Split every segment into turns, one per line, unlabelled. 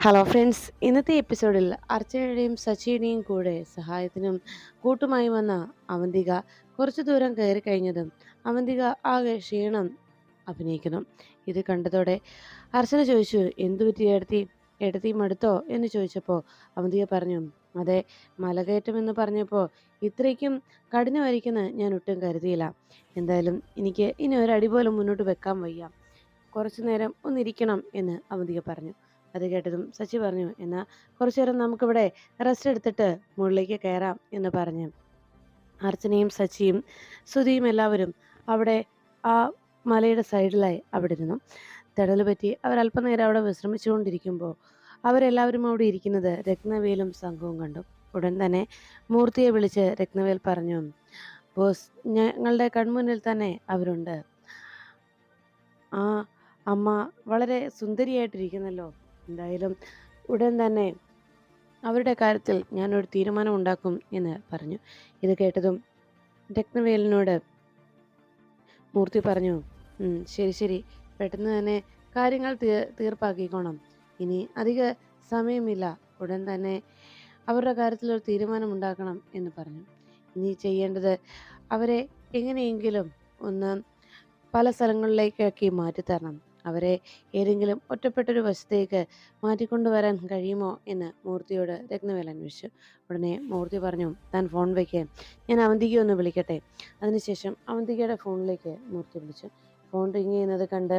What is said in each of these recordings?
Hello friends ഇന്നത്തെ എപ്പിസോഡിൽ അർച്ചനയുടെയും സച്ചിയുടെയും കൂടെ സഹായത്തിനും കൂട്ടുമായി വന്ന അവന്തിക കുറച്ചു ദൂരം കയറി കഴിഞ്ഞതും അവന്തിക ആകെ ക്ഷീണം അഭിനയിക്കുന്നു. ഇത് കണ്ടതോടെ അർച്ചന ചോദിച്ചു എന്തു പറ്റി എടുത്തി എടുത്തി മടുത്തോ എന്ന് ചോദിച്ചപ്പോൾ അവന്തിക പറഞ്ഞു അതെ മലകയറ്റം എന്ന് പറഞ്ഞപ്പോൾ ഇത്രയ്ക്കും കഠിനമായിരിക്കുമെന്ന് ഞാൻ ഒട്ടും കരുതിയില്ല. എന്തായാലും എനിക്ക് ഇനി ഒരടി പോലും മുന്നോട്ട് വെക്കാൻ വയ്യ. കുറച്ചു നേരം ഒന്നിരിക്കണം എന്ന് അവന്തിക പറഞ്ഞു. അത് കേട്ടതും സച്ചി പറഞ്ഞു എന്നാൽ കുറച്ചു നേരം നമുക്കിവിടെ റെസ്റ്റ് എടുത്തിട്ട് മുകളിലേക്ക് കയറാം എന്ന് പറഞ്ഞു. അർച്ചനയും സച്ചിയും സുധിയും എല്ലാവരും അവിടെ ആ മലയുടെ സൈഡിലായി അവിടെ ഇരുന്നു. തെടൽ പറ്റി അവർ അല്പനേരം അവിടെ വിശ്രമിച്ചുകൊണ്ടിരിക്കുമ്പോൾ അവരെല്ലാവരും അവിടെ ഇരിക്കുന്നത് രത്നവേലും സംഘവും കണ്ടു. ഉടൻ തന്നെ മൂർത്തിയെ വിളിച്ച് രത്നവേൽ പറഞ്ഞു ബോസ് ഞങ്ങളുടെ കൺമുന്നിൽ തന്നെ അവരുണ്ട്. ആ അമ്മ വളരെ സുന്ദരിയായിട്ടിരിക്കുന്നല്ലോ. എന്തായാലും ഉടൻ തന്നെ അവരുടെ കാര്യത്തിൽ ഞാനൊരു തീരുമാനം ഉണ്ടാക്കും എന്ന് പറഞ്ഞു. ഇത് കേട്ടതും രത്നവേലിനോട് മൂർത്തി പറഞ്ഞു ശരി ശരി. പെട്ടെന്ന് തന്നെ കാര്യങ്ങൾ തീ തീർപ്പാക്കിക്കോണം. ഇനി അധിക സമയമില്ല. ഉടൻ തന്നെ അവരുടെ കാര്യത്തിൽ ഒരു തീരുമാനം ഉണ്ടാക്കണം എന്ന് പറഞ്ഞു. ഇനി ചെയ്യേണ്ടത് അവരെ എങ്ങനെയെങ്കിലും ഒന്ന് പല സ്ഥലങ്ങളിലേക്കൊക്കെ മാറ്റിത്തരണം. അവരെ ഏതെങ്കിലും ഒറ്റപ്പെട്ടൊരു വശത്തേക്ക് മാറ്റിക്കൊണ്ടുവരാൻ കഴിയുമോ എന്ന് മൂർത്തിയോട് രത്നവേൽ അന്വേഷിച്ചു ഉടനെ മൂർത്തി പറഞ്ഞു താൻ ഫോൺ വയ്ക്കേ ഞാൻ അവന്തിക ഒന്ന് വിളിക്കട്ടെ. അതിനുശേഷം അവന്തികയുടെ ഫോണിലേക്ക് മൂർത്തി വിളിച്ചു. ഫോൺ റിങ് ചെയ്യുന്നത് കണ്ട്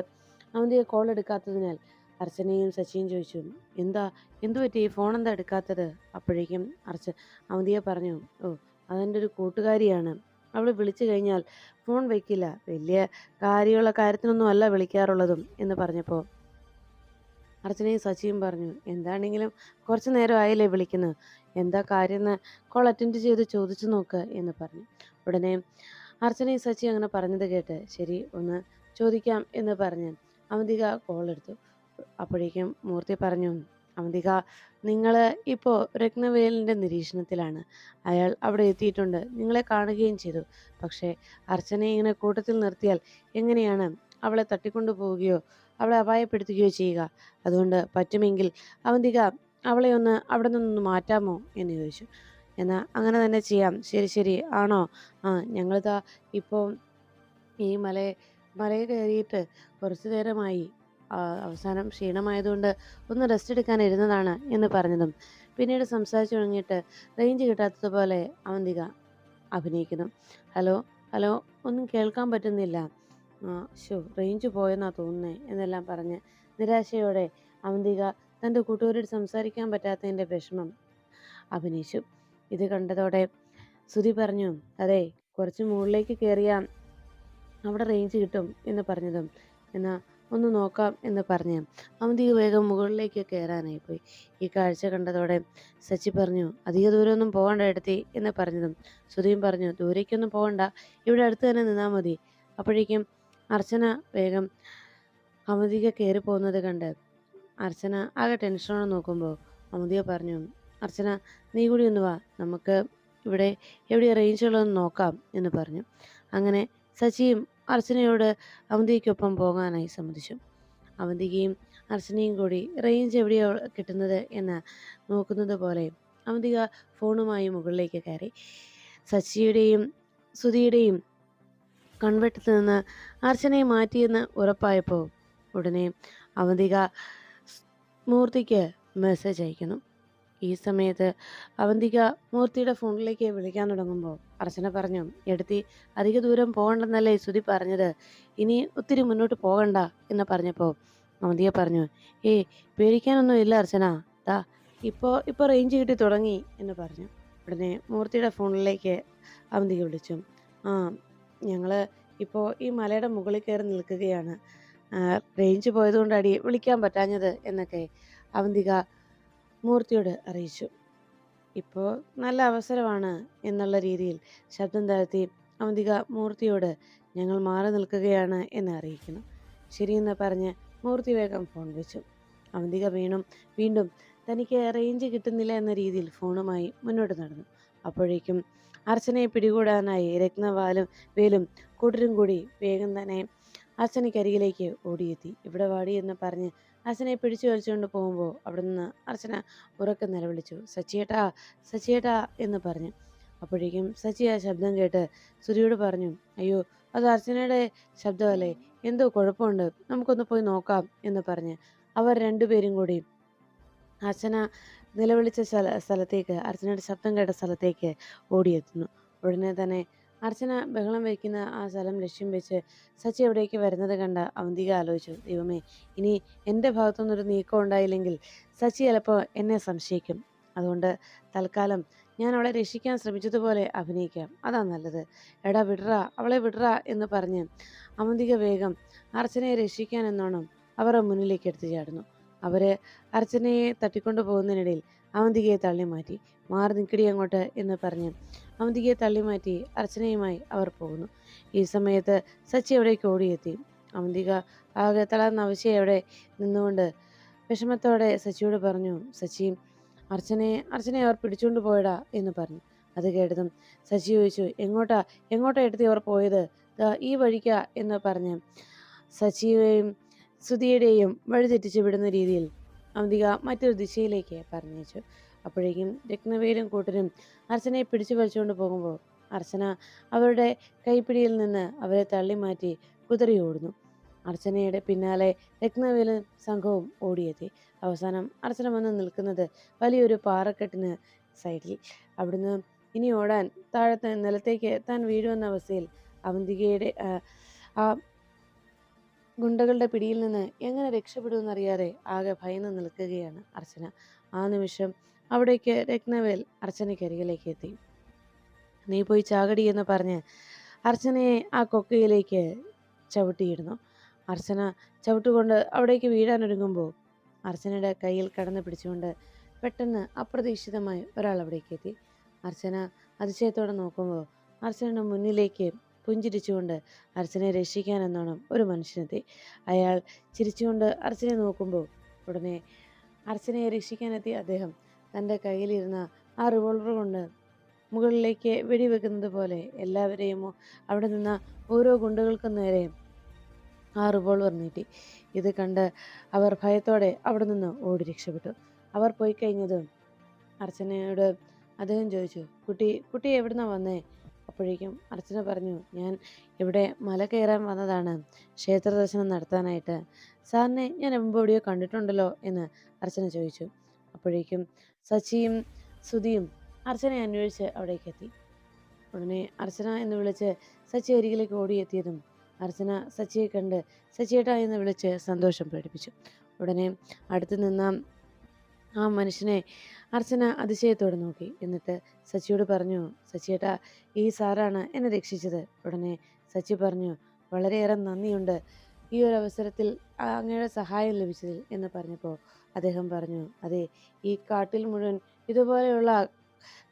അവന്തിക കോൾ എടുക്കാത്തതിനാൽ അർച്ചനയും സച്ചിയും ചോദിച്ചു എന്താ എന്തു പറ്റി? ഫോൺ എന്താ എടുക്കാത്തത്? അപ്പോഴേക്കും അർച്ച അവന്തിക പറഞ്ഞു ഓ അതെന്റെ ഒരു കൂട്ടുകാരിയാണ്. അവൾ വിളിച്ചു കഴിഞ്ഞാൽ ഫോൺ വയ്ക്കില്ല വലിയ കാര്യമുള്ള കാര്യത്തിനൊന്നും അല്ല വിളിക്കാറുള്ളതും എന്ന് പറഞ്ഞപ്പോൾ അർച്ചനയും സച്ചിയും പറഞ്ഞു എന്താണെങ്കിലും കുറച്ച് നേരം ആയില്ലേ വിളിക്കുന്നത് എന്താ കാര്യം എന്ന് കോൾ അറ്റൻഡ് ചെയ്ത് ചോദിച്ചു നോക്ക് എന്ന് പറഞ്ഞു. ഉടനെ അർച്ചനയും സച്ചി അങ്ങനെ പറഞ്ഞത് കേട്ട് ശരി ഒന്ന് ചോദിക്കാം എന്ന് പറഞ്ഞ് അവന്തിക കോൾ എടുത്തു. അപ്പോഴേക്കും മൂർത്തി പറഞ്ഞു അവന്തിക നിങ്ങൾ ഇപ്പോൾ രത്നവേലിന്റെ നിരീക്ഷണത്തിലാണ്. അയാൾ അവിടെ എത്തിയിട്ടുണ്ട്. നിങ്ങളെ കാണുകയും ചെയ്തു. പക്ഷേ അർച്ചനയെ ഇങ്ങനെ കൂട്ടത്തിൽ നിർത്തിയാൽ എങ്ങനെയാണ് അവളെ തട്ടിക്കൊണ്ടു പോവുകയോ അവളെ അപായപ്പെടുത്തുകയോ ചെയ്യുക? അതുകൊണ്ട് പറ്റുമെങ്കിൽ അവന്തിക അവളെ ഒന്ന് അവിടെ നിന്നൊന്ന് മാറ്റാമോ എന്ന് ചോദിച്ചു. എന്നാൽ അങ്ങനെ തന്നെ ചെയ്യാം. ശരി ശരി. ആണോ? ആ ഞങ്ങളിതാ ഇപ്പോൾ ഈ മലയെ മലയിൽ കയറിയിട്ട് കുറച്ചു നേരമായി. അവസാനം ക്ഷീണമായതുകൊണ്ട് ഒന്ന് റെസ്റ്റ് എടുക്കാൻ ഇരുന്നതാണ് എന്ന് പറഞ്ഞതും. പിന്നീട് സംസാരിച്ചു തുടങ്ങിയിട്ട് റേഞ്ച് കിട്ടാത്തതുപോലെ അവന്തിക അഭിനയിക്കുന്നു. ഹലോ ഹലോ ഒന്നും കേൾക്കാൻ പറ്റുന്നില്ല. ഷോ റേഞ്ച് പോയെന്നാ തോന്നുന്നേ എന്നെല്ലാം പറഞ്ഞ് നിരാശയോടെ അവന്തിക തന്റെ കൂട്ടുകാരോട് സംസാരിക്കാൻ പറ്റാത്തതിന്റെ വിഷമം അഭിനയിച്ചു. ഇത് കണ്ടതോടെ സുധി പറഞ്ഞു അതെ കുറച്ച് മുകളിലേക്ക് കയറിയാൽ അവിടെ റേഞ്ച് കിട്ടും എന്ന് പറഞ്ഞതും. എന്നാൽ ഒന്ന് നോക്കാം എന്ന് പറഞ്ഞ് അമിതി വേഗം മുകളിലേക്ക് കയറാനായി പോയി. ഈ കാഴ്ച കണ്ടതോടെ സച്ചി പറഞ്ഞു അധിക ദൂരമൊന്നും പോകണ്ട എടുത്തി എന്ന് പറഞ്ഞതും സുധീം പറഞ്ഞു ദൂരേക്കൊന്നും പോകണ്ട ഇവിടെ അടുത്ത് തന്നെ നിന്നാൽ മതി. അപ്പോഴേക്കും അർച്ചന വേഗം അമിതിക കയറി പോകുന്നത് കണ്ട് അർച്ചന ആകെ ടെൻഷനോടെ നോക്കുമ്പോൾ അമിതിയ പറഞ്ഞു അർച്ചന നീ കൂടി ഒന്ന് വാ നമുക്ക് ഇവിടെ എവിടെ റേഞ്ചുള്ളതെന്ന് നോക്കാം എന്ന് പറഞ്ഞു. അങ്ങനെ സച്ചിയും അർച്ചനയോട് അവന്തിക്കൊപ്പം പോകാനായി സമ്മതിച്ചു. അവന്തികയും അർച്ചനയും കൂടി റേഞ്ച് എവിടെയോ കിട്ടുന്നത് എന്ന് നോക്കുന്നത് പോലെ അവന്തിക ഫോണുമായി മുകളിലേക്ക് കയറി. സച്ചിയുടെയും സുധിയുടെയും കൺവെട്ടത്ത് നിന്ന് അർച്ചനയെ മാറ്റിയെന്ന് ഉറപ്പായപ്പോൾ ഉടനെ അവന്തിക മൂർത്തിക്ക് മെസ്സേജ് അയക്കുന്നു. ഈ സമയത്ത് അവന്തിക മൂർത്തിയുടെ ഫോണിലേക്ക് വിളിക്കാൻ തുടങ്ങുമ്പോൾ അർച്ചന പറഞ്ഞു എടുത്തി അധിക ദൂരം പോകണ്ടെന്നല്ലേ ശ്രുതി പറഞ്ഞത്? ഇനി ഒത്തിരി മുന്നോട്ട് പോകണ്ട എന്ന് പറഞ്ഞപ്പോൾ അവന്തിക പറഞ്ഞു ഏ പേടിക്കാനൊന്നും ഇല്ല അർച്ചന. ദാ ഇപ്പോൾ ഇപ്പോൾ റേഞ്ച് കിട്ടി തുടങ്ങി എന്ന് പറഞ്ഞു. ഉടനെ മൂർത്തിയുടെ ഫോണിലേക്ക് അവന്തിക വിളിച്ചു ആ ഞങ്ങൾ ഇപ്പോൾ ഈ മലയുടെ മുകളിൽ കയറി നിൽക്കുകയാണ്. റേഞ്ച് പോയതുകൊണ്ടാടി വിളിക്കാൻ പറ്റാഞ്ഞത് എന്നൊക്കെ അവന്തിക മൂർത്തിയോട് അറിയിച്ചു. ഇപ്പോൾ നല്ല അവസരമാണ് എന്നുള്ള രീതിയിൽ ശബ്ദം താഴ്ത്തി അവന്തിക മൂർത്തിയോട് ഞങ്ങൾ മാറി നിൽക്കുകയാണ് എന്ന് അറിയിക്കുന്നു. ശരിയെന്ന് പറഞ്ഞ് മൂർത്തി വേഗം ഫോൺ വെച്ചു. അവന്തിക വീണും വീണ്ടും തനിക്ക് റേഞ്ച് കിട്ടുന്നില്ല എന്ന രീതിയിൽ ഫോണുമായി മുന്നോട്ട് നടന്നു. അപ്പോഴേക്കും അർച്ചനയെ പിടികൂടാനായി രത്നവാലും വേലും കൂട്ടരും കൂടി വേഗം തന്നെ അർച്ചനയ്ക്കരികിലേക്ക് ഓടിയെത്തി. ഇവിടെ വാടി എന്ന് പറഞ്ഞ് അർച്ചനയെ പിടിച്ചു വലിച്ചുകൊണ്ട് പോകുമ്പോൾ അവിടെ നിന്ന് അർച്ചന ഉറക്കെ നിലവിളിച്ചു സച്ചിയേട്ടാ സച്ചിയേട്ടാ എന്ന് പറഞ്ഞു. അപ്പോഴേക്കും സച്ചി ആ ശബ്ദം കേട്ട് സുരിയോട് പറഞ്ഞു അയ്യോ അത് അർച്ചനയുടെ ശബ്ദമല്ലേ? എന്തോ കുഴപ്പമുണ്ട്. നമുക്കൊന്ന് പോയി നോക്കാം എന്ന് പറഞ്ഞ് അവർ രണ്ടുപേരും കൂടി അർച്ചന നിലവിളിച്ച സ്ഥല സ്ഥലത്തേക്ക് അർച്ചനയുടെ ശബ്ദം കേട്ട സ്ഥലത്തേക്ക് ഓടിയെത്തുന്നു. ഉടനെ തന്നെ അർച്ചന ബഹളം വയ്ക്കുന്ന ആ സ്ഥലം ലക്ഷ്യം വെച്ച് സച്ചി എവിടേക്ക് വരുന്നത് കണ്ട അവന്തിക ആലോചിച്ചു. ദൈവമേ ഇനി എന്റെ ഭാഗത്തുനിന്നൊരു നീക്കം ഉണ്ടായില്ലെങ്കിൽ സച്ചി ചിലപ്പോൾ എന്നെ സംശയിക്കും. അതുകൊണ്ട് തൽക്കാലം ഞാൻ അവളെ രക്ഷിക്കാൻ ശ്രമിച്ചതുപോലെ അഭിനയിക്കാം. അതാ നല്ലത്. എടാ വിടറ അവളെ വിടറ എന്ന് പറഞ്ഞ് അവന്തിക വേഗം അർച്ചനയെ രക്ഷിക്കാൻ എന്നോണം അവരുടെ മുന്നിലേക്ക് എടുത്തു ചാടുന്നു. അവർ അർച്ചനയെ തട്ടിക്കൊണ്ടു പോകുന്നതിനിടയിൽ അവന്തികയെ തള്ളി മാറ്റി മാറി നിൽക്കടി അങ്ങോട്ട് എന്ന് പറഞ്ഞ് അവന്തികയെ തള്ളി മാറ്റി അർച്ചനയുമായി അവർ പോകുന്നു. ഈ സമയത്ത് സച്ചി എവിടേക്ക് ഓടിയെത്തി. അവന്തിക ആകെ തളർന്ന അവിടെ നിന്നുകൊണ്ട് വിഷമത്തോടെ സച്ചിയോട് പറഞ്ഞു സച്ചി അർച്ചനയെ അർച്ചനയെ അവർ പിടിച്ചുകൊണ്ട് പോയടാ എന്ന് പറഞ്ഞു. അത് കേട്ടതും സച്ചി ചോദിച്ചു എങ്ങോട്ടാ എങ്ങോട്ടാ എടുത്തി അവർ പോയത്? ഈ വഴിക്കാ എന്ന് പറഞ്ഞ് സച്ചിയെയും സുധിയുടെയും വഴിതെറ്റിച്ച് വിടുന്ന രീതിയിൽ അവന്തിക മറ്റൊരു ദിശയിലേക്ക് പറഞ്ഞയച്ചു. അപ്പോഴേക്കും രത്നവേലും കൂട്ടരും അർച്ചനയെ പിടിച്ചു വലിച്ചുകൊണ്ട് പോകുമ്പോൾ അർച്ചന അവരുടെ കൈപ്പിടിയിൽ നിന്ന് അവരെ തള്ളി മാറ്റി കുതിറി ഓടുന്നു. അർച്ചനയുടെ പിന്നാലെ രത്നവേലും സംഘവും ഓടിയെത്തി. അവസാനം അർച്ചന വന്ന് നിൽക്കുന്നത് വലിയൊരു പാറക്കെട്ടിന് സൈഡിൽ. അവിടുന്ന് ഇനി ഓടാൻ താഴത്തെ നിലത്തേക്ക് താൻ വീഴുമെന്ന അവസ്ഥയിൽ അവന്തികയുടെ ആ ഗുണ്ടകളുടെ പിടിയിൽ നിന്ന് എങ്ങനെ രക്ഷപ്പെടുമെന്ന് അറിയാതെ ആകെ ഭയന്ന് നിൽക്കുകയാണ് അർച്ചന. ആ നിമിഷം അവിടേക്ക് രത്നവേൽ അർച്ചനയ്ക്കരികിലേക്ക് എത്തി. നീ പോയി ചാകടി എന്ന് പറഞ്ഞ് അർച്ചനയെ ആ കൊക്കയിലേക്ക് ചവിട്ടിയിരുന്നു അർച്ചന ചവിട്ടുകൊണ്ട് അവിടേക്ക് വീഴാനൊരുങ്ങുമ്പോൾ അർച്ചനയുടെ കയ്യിൽ കടന്ന് പിടിച്ചുകൊണ്ട് പെട്ടെന്ന് അപ്രതീക്ഷിതമായി ഒരാൾ അവിടേക്ക് എത്തി. അർച്ചന അതിശയത്തോടെ നോക്കുമ്പോൾ അർച്ചനയുടെ മുന്നിലേക്ക് പുഞ്ചിരിച്ചുകൊണ്ട് അർച്ചനയെ രക്ഷിക്കാനെന്നോണം ഒരു മനുഷ്യനെത്തി. അയാൾ ചിരിച്ചുകൊണ്ട് അർച്ചനയെ നോക്കുമ്പോൾ ഉടനെ അർച്ചനയെ രക്ഷിക്കാനെത്തിയ അദ്ദേഹം തന്റെ കയ്യിലിരുന്ന ആ റിവോൾവർ കൊണ്ട് മുകളിലേക്ക് വെടിവെക്കുന്നത് പോലെ എല്ലാവരെയും അവിടെ നിന്ന ഓരോ ഗുണ്ടുകൾക്കും നേരെ ആ റിവോൾവർ നീട്ടി. ഇത് കണ്ട് അവർ ഭയത്തോടെ അവിടെ നിന്ന് ഓടി രക്ഷപ്പെട്ടു. അവർ പോയി കഴിഞ്ഞതും അർച്ചനയോട് അദ്ദേഹം ചോദിച്ചു കുട്ടി കുട്ടി എവിടുന്നാ വന്നേ? അപ്പോഴേക്കും അർച്ചന പറഞ്ഞു ഞാൻ ഇവിടെ മല കയറാൻ വന്നതാണ്. ക്ഷേത്ര ദർശനം നടത്താനായിട്ട്. സാറിനെ ഞാൻ എവിടെയോ കണ്ടിട്ടുണ്ടല്ലോ എന്ന് അർച്ചന ചോദിച്ചു. അപ്പോഴേക്കും സച്ചിയും സുധിയും അർച്ചനയെ അന്വേഷിച്ച് അവിടേക്ക് എത്തി. ഉടനെ അർച്ചന എന്ന് വിളിച്ച് സച്ചി അരികിലേക്ക് ഓടിയെത്തിയതും അർച്ചന സച്ചിയെ കണ്ട് സച്ചിയേട്ടാ എന്ന് വിളിച്ച് സന്തോഷം പ്രകടിപ്പിച്ചു. ഉടനെ അടുത്ത് നിന്ന ആ മനുഷ്യനെ അർച്ചന അതിശയത്തോടെ നോക്കി. എന്നിട്ട് സച്ചിയോട് പറഞ്ഞു സച്ചിയേട്ടാ ഈ സാറാണ് എന്നെ രക്ഷിച്ചത്. ഉടനെ സച്ചി പറഞ്ഞു വളരെയേറെ നന്ദിയുണ്ട്. ഈ ഒരു അവസരത്തിൽ അങ്ങയുടെ സഹായം ലഭിച്ചതിൽ എന്ന് പറഞ്ഞപ്പോൾ അദ്ദേഹം പറഞ്ഞു അതെ ഈ കാട്ടിൽ മുഴുവൻ ഇതുപോലെയുള്ള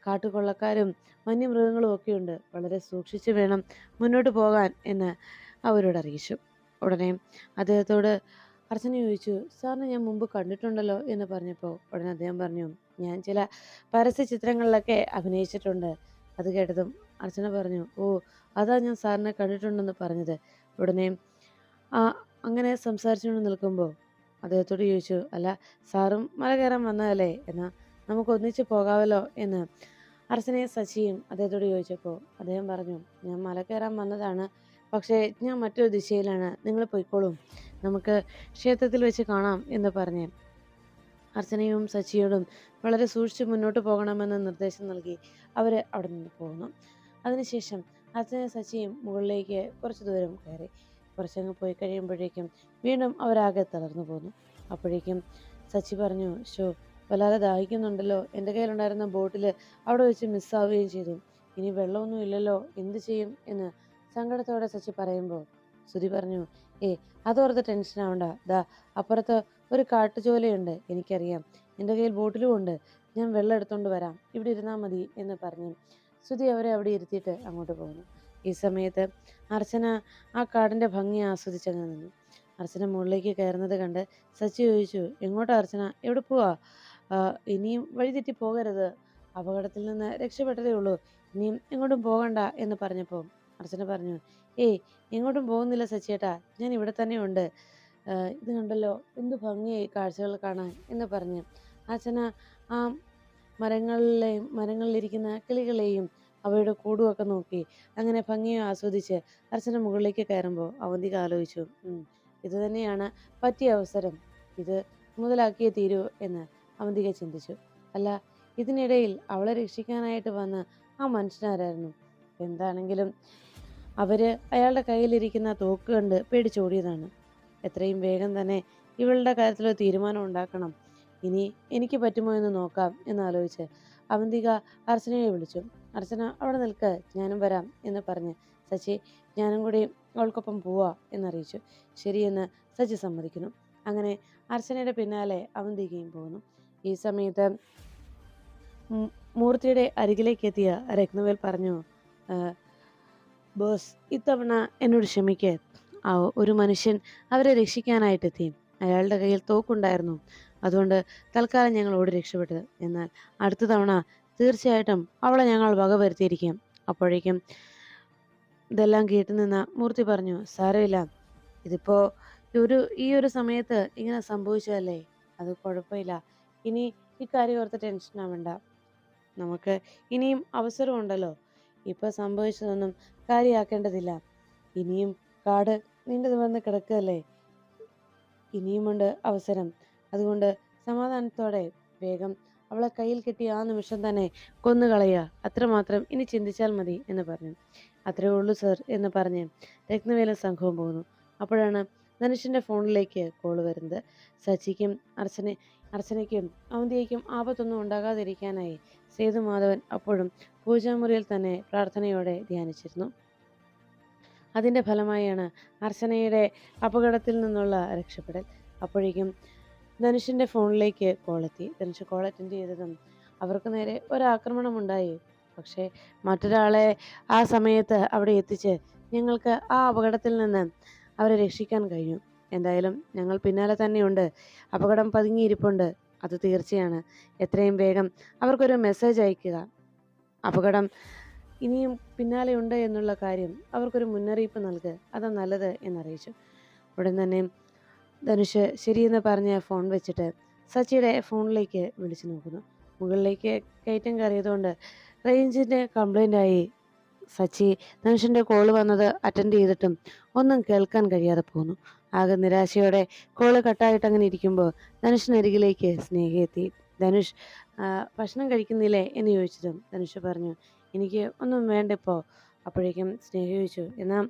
കാട്ടുകൊള്ളക്കാരും വന്യമൃഗങ്ങളും ഒക്കെയുണ്ട് വളരെ സൂക്ഷിച്ചു വേണം മുന്നോട്ട് പോകാൻ എന്ന് അവരോട് അറിയിച്ചു. ഉടനെ അദ്ദേഹത്തോട് അർച്ചന ചോദിച്ചു സാറിനെ ഞാൻ മുമ്പ് കണ്ടിട്ടുണ്ടല്ലോ എന്ന് പറഞ്ഞപ്പോൾ ഉടനെ അദ്ദേഹം പറഞ്ഞു ഞാൻ ചില പരസ്യ ചിത്രങ്ങളിലൊക്കെ അഭിനയിച്ചിട്ടുണ്ട്. അത് കേട്ടതും അർച്ചന പറഞ്ഞു ഓ അതാ ഞാൻ സാറിനെ കണ്ടിട്ടുണ്ടെന്ന് പറഞ്ഞത്. ഉടനെ ആ അങ്ങനെ സംസാരിച്ചുകൊണ്ട് നിൽക്കുമ്പോൾ അദ്ദേഹത്തോട് ചോദിച്ചു അല്ല സാറും മല കയറാൻ വന്നതല്ലേ? എന്നാൽ നമുക്ക് ഒന്നിച്ച് പോകാമല്ലോ എന്ന്. അർച്ചനയും സച്ചിയും അദ്ദേഹത്തോട് ചോദിച്ചപ്പോൾ അദ്ദേഹം പറഞ്ഞു ഞാൻ മല കയറാൻ വന്നതാണ് പക്ഷേ ഞാൻ മറ്റൊരു ദിശയിലാണ്. നിങ്ങൾ പോയിക്കോളും. നമുക്ക് ക്ഷേത്രത്തിൽ വെച്ച് കാണാം എന്ന് പറഞ്ഞ് അർച്ചനയും സച്ചിയോടും വളരെ സൂക്ഷിച്ച് മുന്നോട്ട് പോകണമെന്ന് നിർദ്ദേശം നൽകി അവർ അവിടെ നിന്ന് പോകുന്നു. അതിനുശേഷം അർച്ചനയും സച്ചിയും മുകളിലേക്ക് കുറച്ച് ദൂരം കയറി കുറച്ചങ്ങ് പോയി കഴിയുമ്പോഴേക്കും വീണ്ടും അവരാകെ തളർന്നു പോന്നു. അപ്പോഴേക്കും സച്ചി പറഞ്ഞു ഷോ വല്ലാതെ ദാഹിക്കുന്നുണ്ടല്ലോ. എന്റെ കയ്യിലുണ്ടായിരുന്ന ബോട്ടിൽ അവിടെ വെച്ച് മിസ്സാവുകയും ചെയ്തു. ഇനി വെള്ളമൊന്നും ഇല്ലല്ലോ. എന്ത് ചെയ്യും? എന്ന് സങ്കടത്തോടെ സച്ചി പറയുമ്പോൾ സുധി പറഞ്ഞു ഏ അതോർത്ത് ടെൻഷൻ ആവണ്ട. ദാ അപ്പുറത്ത് ഒരു കാട്ടുചോലയുണ്ട് എനിക്കറിയാം. എന്റെ കയ്യിൽ ബോട്ടിലും ഉണ്ട്. ഞാൻ വെള്ളം എടുത്തുകൊണ്ട് വരാം. ഇവിടെ ഇരുന്നാൽ മതി എന്ന് പറഞ്ഞു. സുധി അവരെ അവിടെ ഇരുത്തിയിട്ട് അങ്ങോട്ട് പോകുന്നു ഈ സമയത്ത് അർച്ചന ആ കാടിന്റെ ഭംഗി ആസ്വദിച്ചങ്ങ് നിന്നു. അർച്ചന മുകളിലേക്ക് കയറുന്നത് കണ്ട് സച്ചി ചോദിച്ചു എങ്ങോട്ടാ അർച്ചന? എവിടെ പോവാ? ഇനിയും വഴിതെറ്റി പോകരുത്. അപകടത്തിൽ നിന്ന് രക്ഷപ്പെട്ടതേ ഉള്ളൂ. ഇനിയും എങ്ങോട്ടും പോകണ്ട എന്ന് പറഞ്ഞപ്പോൾ അർച്ചന പറഞ്ഞു ഏയ് എങ്ങോട്ടും പോകുന്നില്ല സച്ചിയേട്ടാ ഞാൻ ഇവിടെ തന്നെയുണ്ട്. ഇത് കണ്ടല്ലോ എന്ത് ഭംഗിയായി കാഴ്ചകൾ കാണാൻ" എന്ന് പറഞ്ഞു. അർച്ചന ആ മരങ്ങളിലെയും മരങ്ങളിലിരിക്കുന്ന കിളികളെയും അവയുടെ കൂടുമൊക്കെ നോക്കി അങ്ങനെ ഭംഗിയെ ആസ്വദിച്ച് അർച്ചന മുകളിലേക്ക് കയറുമ്പോൾ അവന്തിക ആലോചിച്ചു ഇത് തന്നെയാണ് പറ്റിയ അവസരം. ഇത് മുതലാക്കിയേ തീരൂ എന്ന് അവന്തിക ചിന്തിച്ചു. അല്ല ഇതിനിടയിൽ അവളെ രക്ഷിക്കാനായിട്ട് വന്ന ആ മനുഷ്യനാരായിരുന്നു? എന്താണെങ്കിലും അവർ അയാളുടെ കയ്യിലിരിക്കുന്ന തോക്ക് കണ്ട് പേടിച്ചോടിയതാണ്. എത്രയും വേഗം തന്നെ ഇവളുടെ കാര്യത്തിൽ ഒരു തീരുമാനം ഉണ്ടാക്കണം. ഇനി എനിക്ക് പറ്റുമോ എന്ന് നോക്കാം എന്നാലോചിച്ച് അവന്തിക അർച്ചനയെ വിളിച്ചു. അർച്ചന അവിടെ നിൽക്ക് ഞാനും വരാം എന്ന് പറഞ്ഞ് സച്ചി ഞാനും കൂടി അവൾക്കൊപ്പം പോവാ എന്നറിയിച്ചു. ശരിയെന്ന് സച്ചി സമ്മതിക്കുന്നു. അങ്ങനെ അർച്ചനയുടെ പിന്നാലെ അവന്തികയും പോകുന്നു. ഈ സമയത്ത് മൂർത്തിയുടെ അരികിലേക്ക് എത്തിയ രത്നവേൽ പറഞ്ഞു "ആ, ബോസ് ഇത്തവണ എന്നോട് ക്ഷമിക്ക്. ആ ഒരു മനുഷ്യൻ അവരെ രക്ഷിക്കാനായിട്ടെത്തി അയാളുടെ കയ്യിൽ തോക്കുണ്ടായിരുന്നു. അതുകൊണ്ട് തൽക്കാലം ഞങ്ങൾ ഓടി രക്ഷപ്പെട്ടത് എന്നാൽ അടുത്ത തവണ തീർച്ചയായിട്ടും അവളെ ഞങ്ങൾ വകവരുത്തിയിരിക്കും. അപ്പോഴേക്കും ഇതെല്ലാം കേട്ടു നിന്ന മൂർത്തി പറഞ്ഞു സാരമില്ല. ഇതിപ്പോ ഒരു ഈ ഒരു സമയത്ത് ഇങ്ങനെ സംഭവിച്ചതല്ലേ? അത് കുഴപ്പമില്ല. ഇനി ഇക്കാര്യം ഓർത്ത് ടെൻഷൻ ആവണ്ട നമുക്ക് ഇനിയും അവസരമുണ്ടല്ലോ. ഇപ്പൊ സംഭവിച്ചതൊന്നും കാര്യമാക്കേണ്ടതില്ല ഇനിയും കാട് നീണ്ടു വന്ന് കിടക്കുകയല്ലേ? ഇനിയുമുണ്ട് അവസരം. അതുകൊണ്ട് സമാധാനത്തോടെ വേഗം അവളെ കയ്യിൽ കിട്ടിയ ആ നിമിഷം തന്നെ കൊന്നുകളയുക അത്രമാത്രം ഇനി ചിന്തിച്ചാൽ മതി എന്ന് പറഞ്ഞു. അത്രേ ഉള്ളൂ സർ എന്ന് പറഞ്ഞ് രത്നവേല സംഘവും പോകുന്നു അപ്പോഴാണ് ധനുഷിന്റെ ഫോണിലേക്ക് കോൾ വരുന്നത്. സച്ചിക്കും അർച്ചന അർച്ചനയ്ക്കും അവന്തിയയ്ക്കും ആപത്തൊന്നും ഉണ്ടാകാതിരിക്കാനായി സേതുമാധവൻ അപ്പോഴും പൂജാമുറിയിൽ തന്നെ പ്രാർത്ഥനയോടെ ധ്യാനിച്ചിരുന്നു. അതിന്റെ ഫലമായാണ് അർച്ചനയുടെ അപകടത്തിൽ നിന്നുള്ള രക്ഷപ്പെടൽ. അപ്പോഴേക്കും ധനുഷിന്റെ ഫോണിലേക്ക് കോളെത്തി ധനുഷ് കോൾ അറ്റൻഡ് ചെയ്തതും അവർക്ക് നേരെ ഒരാക്രമണം ഉണ്ടായി. പക്ഷേ മറ്റൊരാളെ ആ സമയത്ത് അവിടെ എത്തിച്ച് ഞങ്ങൾക്ക് ആ അപകടത്തിൽ നിന്ന് അവരെ രക്ഷിക്കാൻ കഴിഞ്ഞു. എന്തായാലും ഞങ്ങൾ പിന്നാലെ തന്നെയുണ്ട്. അപകടം പതുങ്ങിയിരിപ്പുണ്ട്. അത് തീർച്ചയാണ്. എത്രയും വേഗം അവർക്കൊരു മെസ്സേജ് അയക്കുക. അപകടം ഇനിയും പിന്നാലെ ഉണ്ട് എന്നുള്ള കാര്യം അവർക്കൊരു മുന്നറിയിപ്പ് നൽകുക. അതാ നല്ലത് എന്നറിയിച്ചു. ഉടൻ തന്നെ ധനുഷ് ശരിയെന്ന് പറഞ്ഞ് ഫോൺ വെച്ചിട്ട് സച്ചിയുടെ ഫോണിലേക്ക് വിളിച്ചു നോക്കുന്നു. മുകളിലേക്ക് കയറ്റം കയറിയതുകൊണ്ട് റേഞ്ചിന്റെ കംപ്ലൈന്റ് ആയി സച്ചി ധനുഷിന്റെ കോൾ വന്നത് അറ്റൻഡ് ചെയ്തിട്ടും ഒന്നും കേൾക്കാൻ കഴിയാതെ പോന്നു. ആകെ നിരാശയോടെ കോൾ കട്ടായിട്ട് അങ്ങനെ ഇരിക്കുമ്പോൾ ധനുഷിനരികിലേക്ക് സ്നേഹ എത്തി. ധനുഷ് "ആ, ഭക്ഷണം കഴിക്കുന്നില്ലേ? എന്ന് ചോദിച്ചതും ധനുഷ് പറഞ്ഞു എനിക്ക് ഒന്നും വേണ്ട ഇപ്പോൾ അപ്പോഴേക്കും സ്നേഹ ചോദിച്ചു എന്നാൽ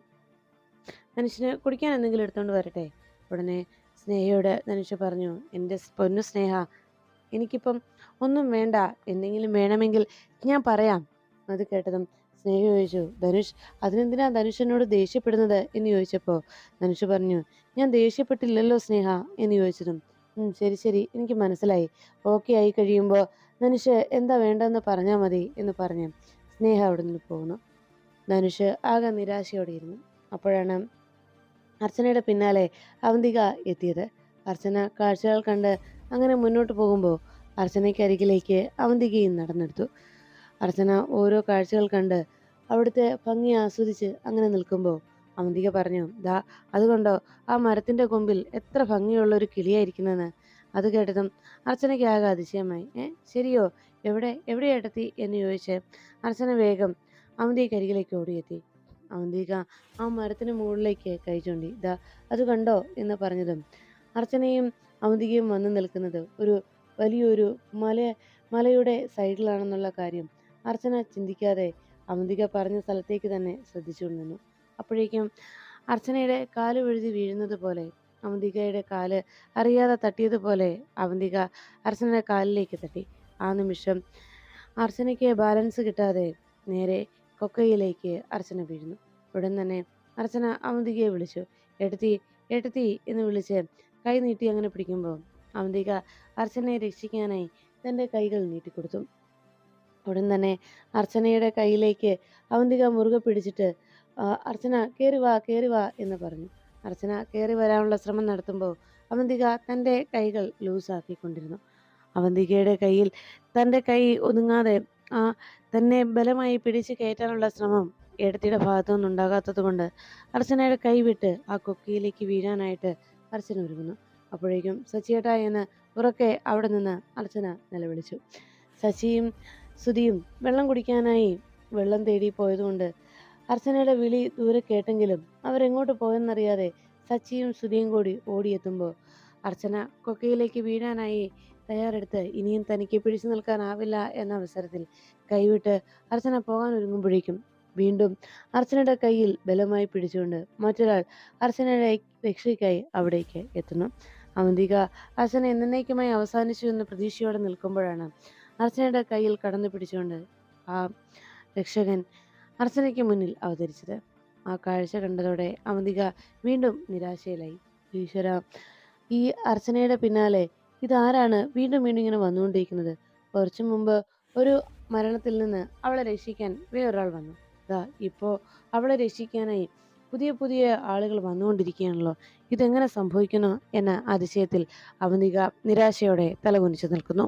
ധനുഷിന് കുടിക്കാൻ എന്തെങ്കിലും എടുത്തുകൊണ്ട് വരട്ടെ? ഉടനെ സ്നേഹയോട് ധനുഷ് പറഞ്ഞു എന്റെ പൊന്നു സ്നേഹ എനിക്കിപ്പം ഒന്നും വേണ്ട. എന്തെങ്കിലും വേണമെങ്കിൽ ഞാൻ പറയാം. അത് കേട്ടതും സ്നേഹ ചോദിച്ചു ധനുഷ് അതിനെന്തിനാ ധനുഷ് എന്നോട് ദേഷ്യപ്പെടുന്നത്? എന്ന് ചോദിച്ചപ്പോൾ ധനുഷ് പറഞ്ഞു ഞാൻ ദേഷ്യപ്പെട്ടില്ലല്ലോ സ്നേഹ എന്ന് ചോദിച്ചതും "ഉം, ശരി ശരി എനിക്ക് മനസ്സിലായി. ഓക്കെ ആയി കഴിയുമ്പോൾ ധനുഷ് എന്താ വേണ്ടതെന്ന് പറഞ്ഞാൽ മതി എന്ന് പറഞ്ഞ് സ്നേഹ അവിടെ നിന്ന് പോകുന്നു ധനുഷ് ആകെ നിരാശയോടെ ഇരുന്നു. അപ്പോഴാണ് അർച്ചനയുടെ പിന്നാലെ അവന്തിക എത്തിയത്. അർച്ചന കാഴ്ചകൾ കണ്ട് അങ്ങനെ മുന്നോട്ട് പോകുമ്പോൾ അർച്ചനയ്ക്ക് അരികിലേക്ക് അവന്തികയും നടന്നെടുത്തു. അർച്ചന ഓരോ കാഴ്ചകൾ കണ്ട് അവിടുത്തെ ഭംഗി ആസ്വദിച്ച് അങ്ങനെ നിൽക്കുമ്പോൾ അവന്തിക പറഞ്ഞു ദാ അതുകൊണ്ടോ? ആ മരത്തിന്റെ കൊമ്പിൽ എത്ര ഭംഗിയുള്ള ഒരു കിളിയായിരിക്കുന്നെന്ന്. അത് കേട്ടതും അർച്ചനയ്ക്ക് ആകെ അതിശയമായി ഏ ശരിയോ? എവിടെ എവിടെയാട്ടെത്തി എന്ന് ചോദിച്ച് അർച്ചന വേഗം അവന്തിക്ക് അരികിലേക്ക് ഓടിയെത്തി. അവന്തിക ആ മരത്തിന് മുകളിലേക്ക് കൈ ചൂണ്ടി ദാ അത് കണ്ടോ? എന്ന് പറഞ്ഞതും അർച്ചനയും അവന്തികയും വന്നു നിൽക്കുന്നത് ഒരു വലിയൊരു മല മലയുടെ സൈഡിലാണെന്നുള്ള കാര്യം അർച്ചന ചിന്തിക്കാതെ അവന്തിക പറഞ്ഞ സ്ഥലത്തേക്ക് തന്നെ ശ്രദ്ധിച്ചുകൊണ്ട് നിന്നു അപ്പോഴേക്കും അർച്ചനയുടെ കാൽ വഴുതി വീഴുന്നത് പോലെ അവന്തികയുടെ കാൽ അറിയാതെ തട്ടിയതുപോലെ അവന്തിക അർച്ചനയുടെ കാലിലേക്ക് തട്ടി. ആ നിമിഷം അർച്ചനയ്ക്ക് ബാലൻസ് കിട്ടാതെ നേരെ കൊക്കയിലേക്ക് അർച്ചന വീഴുന്നു. ഉടൻ തന്നെ അർച്ചന അവന്തികയെ വിളിച്ചു. എടുത്തി എടുത്തി എന്ന് വിളിച്ച് കൈ നീട്ടി അങ്ങനെ പിടിക്കുമ്പോൾ അവന്തിക അർച്ചനയെ രക്ഷിക്കാനായി തന്റെ കൈകൾ നീട്ടിക്കൊടുത്തു. ഉടൻ തന്നെ അർച്ചനയുടെ കയ്യിലേക്ക് അവന്തിക മുറുകെ പിടിച്ചിട്ട് "ആ, അർച്ചന കയറി വാ കയറി വാ എന്ന് പറഞ്ഞു. അർച്ചന കയറി വരാനുള്ള ശ്രമം നടത്തുമ്പോൾ അവന്തിക തന്റെ കൈകൾ ലൂസാക്കിക്കൊണ്ടിരുന്നു. അവന്തികയുടെ കയ്യിൽ തന്റെ കൈ ഒതുങ്ങാതെ ആ തന്നെ ബലമായി പിടിച്ചു കയറ്റാനുള്ള ശ്രമം ഇടത്തിയുടെ ഭാഗത്തു നിന്നുണ്ടാകാത്തത് കൊണ്ട് അർച്ചനയുടെ കൈ വിട്ട് ആ കൊക്കിയിലേക്ക് വീഴാനായിട്ട് അർച്ചന ഒരുങ്ങുന്നു. അപ്പോഴേക്കും സച്ചിയേട്ടാ എന്ന് ഉറക്കെ അവിടെ നിന്ന് അർച്ചന നിലവിളിച്ചു. സച്ചിയും സുധിയും വെള്ളം കുടിക്കാനായി വെള്ളം തേടി പോയതുകൊണ്ട് അർച്ചനയുടെ വിളി ദൂരെ കേട്ടെങ്കിലും അവരെങ്ങോട്ട് പോയെന്നറിയാതെ സച്ചിയും സുധിയും കൂടി ഓടിയെത്തുമ്പോൾ അർച്ചന കൊക്കയിലേക്ക് വീഴാനായി തയ്യാറെടുത്ത് ഇനിയും തനിക്ക് പിടിച്ചു നിൽക്കാനാവില്ല എന്ന അവസരത്തിൽ കൈവിട്ട് അർച്ചന പോകാൻ ഒരുങ്ങുമ്പോഴേക്കും വീണ്ടും അർച്ചനയുടെ കയ്യിൽ ബലമായി പിടിച്ചുകൊണ്ട് മറ്റൊരാൾ അർച്ചനയുടെ രക്ഷയ്ക്കായി അവിടേക്ക് എത്തുന്നു. അവന്തിക അർച്ചന എന്നേക്കുമായി അവസാനിച്ചു എന്ന പ്രതീക്ഷയോടെ നിൽക്കുമ്പോഴാണ് അർച്ചനയുടെ കയ്യിൽ കടന്നു പിടിച്ചുകൊണ്ട് ആ രക്ഷകൻ അർച്ചനയ്ക്ക് മുന്നിൽ അവതരിച്ചത്. ആ കാഴ്ച കണ്ടതോടെ അവന്തിക വീണ്ടും നിരാശയിലായി. ഈശ്വര ഈ അർച്ചനയുടെ പിന്നാലെ ഇതാരാണ് വീണ്ടും വീണ്ടും ഇങ്ങനെ വന്നുകൊണ്ടിരിക്കുന്നത്? കുറച്ചു മുമ്പ് ഒരു മരണത്തിൽ നിന്ന് അവളെ രക്ഷിക്കാൻ വേറൊരാൾ വന്നു. ഇതാ ഇപ്പോൾ അവളെ രക്ഷിക്കാനായി പുതിയ പുതിയ ആളുകൾ വന്നുകൊണ്ടിരിക്കുകയാണല്ലോ. ഇതെങ്ങനെ സംഭവിക്കുന്നു എന്ന അതിശയത്തിൽ അവന്തിക നിരാശയോടെ തലകുനിച്ചു നിൽക്കുന്നു.